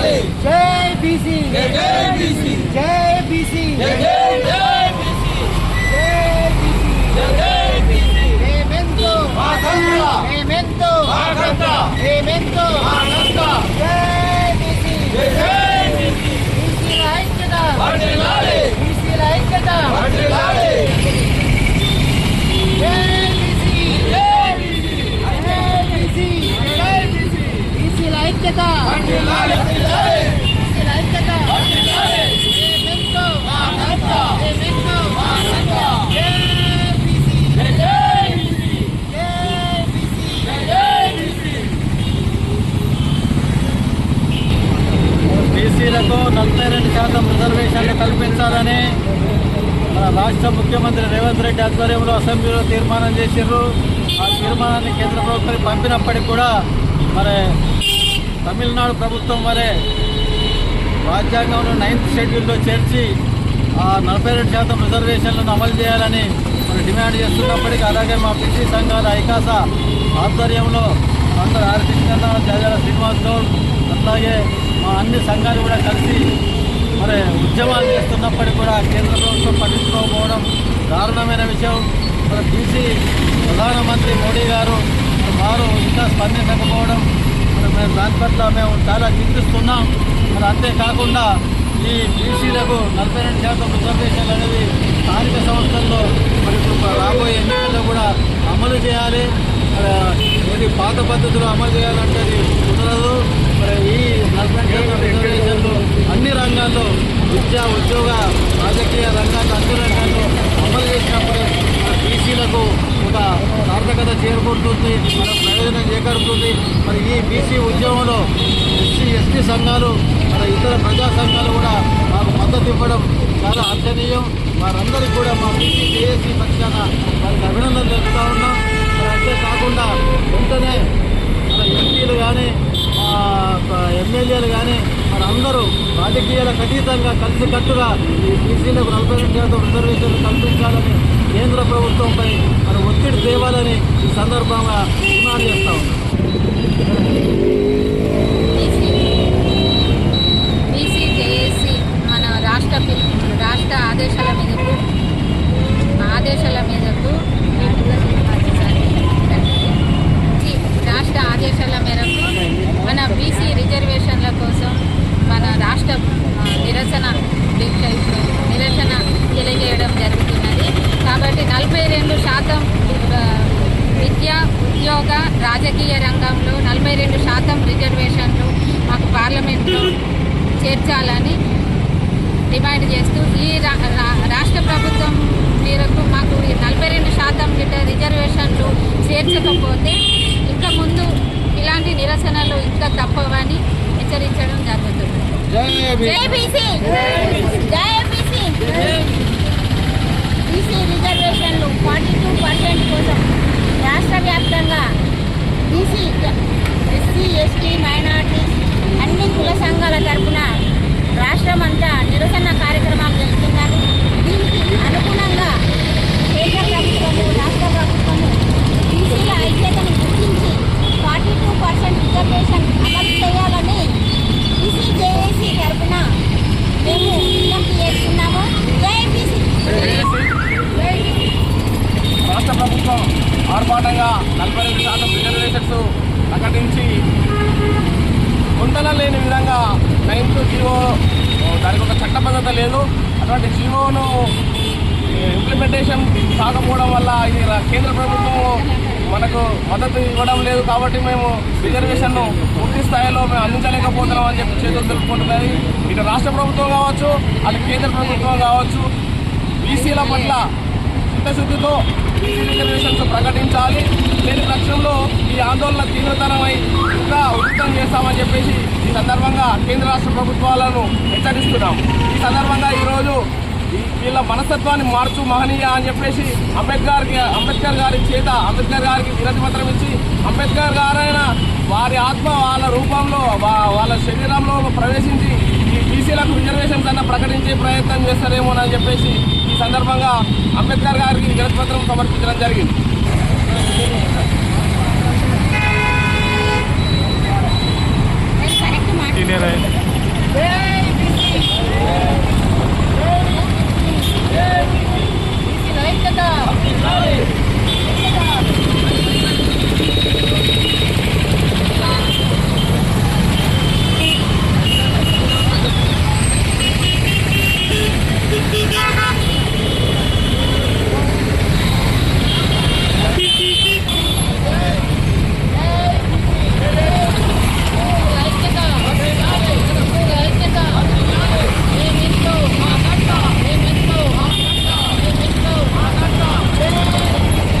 జై బీసీ జై బీసీ జై బీసీ ఏమెంతో ఏమెంతో ఏమెంతో జై బీసీ బీసీల ఐక్యత బీసీల ఐక్యత జై బీసీ జై బీసీ జై బీసీ బీసీల ఐక్యత బీసీల ఐక్యత ఏమెంతో ఏమెంతో జై బీసీ జై బీసీ బీసీలకు నలభై రెండు శాతం రిజర్వేషన్లు కల్పించాలని మన రాష్ట్ర ముఖ్యమంత్రి రేవంత్ రెడ్డి ఆధ్వర్యంలో అసెంబ్లీలో తీర్మానం చేసిర్రు ఆ తీర్మానాన్ని కేంద్ర ప్రభుత్వానికి పంపినప్పటికీ కూడా మరి తమిళనాడు ప్రభుత్వం మరి రాజ్యాంగంలో నైన్త్ షెడ్యూల్లో చేర్చి ఆ నలభై రెండు శాతం రిజర్వేషన్లను అమలు చేయాలని మరి డిమాండ్ చేస్తున్నప్పటికీ అలాగే మా పిసి సంఘాల ఐకాస ఆధ్వర్యంలో అందరు ఆర్ కృష్ణ జాజాల శ్రీనివాస్ గౌడ్ అట్లాగే మా అన్ని సంఘాలు కూడా కలిసి మరి ఉద్యమాలు చేస్తున్నప్పటికీ కూడా కేంద్ర ప్రభుత్వం పట్టించుకోకపోవడం దారుణమైన విషయం. మరి బీసీ ప్రధానమంత్రి మోడీ గారు వారు ఇంకా స్పందించకపోవడం మరి మేము దాని పట్ల మేము చాలా చింతిస్తున్నాం. మరి అంతేకాకుండా ఈ బీసీలకు నలభై రెండు శాతం రిజర్వేషన్లు అనేవి స్థానిక సంస్థల్లో మరి రాబోయే ఎన్నికల్లో కూడా అమలు చేయాలి. మరి ఇది పాత పద్ధతులు అమలు చేయాలంటే అది కుదరదు. మరి ఈ నలభై రిజర్వేషన్లు అన్ని రంగాల్లో విద్య ఉద్యోగ రాజకీయ రంగాల్లో అన్ని రంగాల్లో అమలు చేసినప్పుడు మన బీసీలకు ఒక సార్థకత చేరుకుంటుంది మన ప్రయోజనం చేకూరుతుంది. మరి ఈ బీసీ ఉద్యమంలో ఎస్సీ ఎస్టీ సంఘాలు మన ఇతర ప్రజా సంఘాలు కూడా మాకు మద్దతు ఇవ్వడం చాలా హర్షణీయం వారందరికీ కూడా మా బీసీ జేఏసీ పక్షాన వారికి అభినందనలు తెలుపుతా ఉన్నాం. మరి అంతేకాకుండా వెంటనే మన ఎంపీలు కానీ ఎమ్మెల్యేలు కానీ మరి అందరూ రాజకీయాలకు అతీతంగా కలిసికట్టుగా ఈ బీసీలకు నలభై రెండు శాతం రిజర్వేషన్లు కల్పించాలని కేంద్ర ప్రభుత్వంపై మరి ఒత్తిడి తేవాలని ఈ సందర్భంగా డిమాండ్ చేస్తా ఉన్నాం బీసీ జేఏసీ మన రాష్ట్ర పిల్- రాష్ట్ర ఆదేశాల మేరకు ఆదేశాల మేరకు ఈ రాష్ట్ర ఆదేశాల మేరకు మన బీసీ రిజర్వేషన్ల కోసం మన రాష్ట్ర ఆ, నిరసన నిరసన తెలియజేయడం జరుగుతున్నది. కాబట్టి నలభై రెండు శాతం విద్య ఉద్యోగ రాజకీయ రంగంలో నలభై రెండు శాతం రిజర్వేషన్లు మాకు పార్లమెంట్లో చేర్చాలని డిమాండ్ చేస్తూ ఈ రా- రాష్ట్ర ప్రభుత్వం మేరకు మాకు నలభై రెండు శాతం రిజర్వేషన్లు చేర్చకపోతే జై బీసీ బీసీ రిజర్వేషన్లు ఫార్టీ టూ పర్సెంట్ కోసం రాష్ట్ర వ్యాప్తంగా బీసీ ఎస్సీ ఎస్టీ మైనార్టీస్ అన్ని కుల సంఘాల తరపున రాష్ట్రం అంతా నిరసన కార్యక్రమాలు జరుపుతున్నారు దీనికి అనుగుణంగా కేంద్ర ప్రభుత్వము రాష్ట్ర ప్రభుత్వము బీసీల ఐక్యతను గుర్తించి ఫార్టీ టూ పర్సెంట్ రిజర్వేషన్ అమలు చేయాలని బీసీ జేఏసీ తరపున మేము విజ్ఞప్తి చేస్తున్నాము జై బీసీ జై బీసీ రాష్ట్ర ప్రభుత్వం ఆర్భాటంగా నలభై రెండు శాతం రిజర్వేషన్స్ ప్రకటించి గుంతల లేని విధంగా నైన్త్ జీవో దానికి ఒక చట్టబద్ధత లేదు. అటువంటి జీవోను ఇంప్లిమెంటేషన్ కాకపోవడం వల్ల ఇది కేంద్ర ప్రభుత్వం మనకు మద్దతు ఇవ్వడం లేదు కాబట్టి మేము రిజర్వేషన్ను పూర్తి స్థాయిలో మేము అందించలేకపోతున్నాం అని చెప్పి చేతులు తెలుపుకుంటున్నది ఇటు రాష్ట్ర ప్రభుత్వం కావచ్చు అది కేంద్ర ప్రభుత్వం కావచ్చు బీసీల పట్ల చిత్తశుద్ధితో రిజర్వేషన్స్ ప్రకటించాలి. లేని పక్షంలో ఈ ఆందోళన తీవ్రతరమై ఇంకా ఉచితం చేస్తామని చెప్పేసి ఈ సందర్భంగా కేంద్ర రాష్ట్ర ప్రభుత్వాలను హెచ్చరిస్తున్నాం. ఈ సందర్భంగా ఈరోజు వీళ్ళ మనస్తత్వాన్ని మార్చు మహనీయ అని చెప్పేసి అంబేద్కర్ అంబేద్కర్ గారి చేత అంబేద్కర్ గారికి విరతి పత్రం ఇచ్చి అంబేద్కర్ గారైన వారి ఆత్మ వాళ్ళ రూపంలో వా- వాళ్ళ శరీరంలో ప్రవేశించి బీసీలకు రిజర్వేషన్స్ అన్న ప్రకటించే ప్రయత్నం చేస్తారేమో అని చెప్పేసి ఈ సందర్భంగా అంబేద్కర్ గారికి వినతి సమర్పించడం జరిగింది.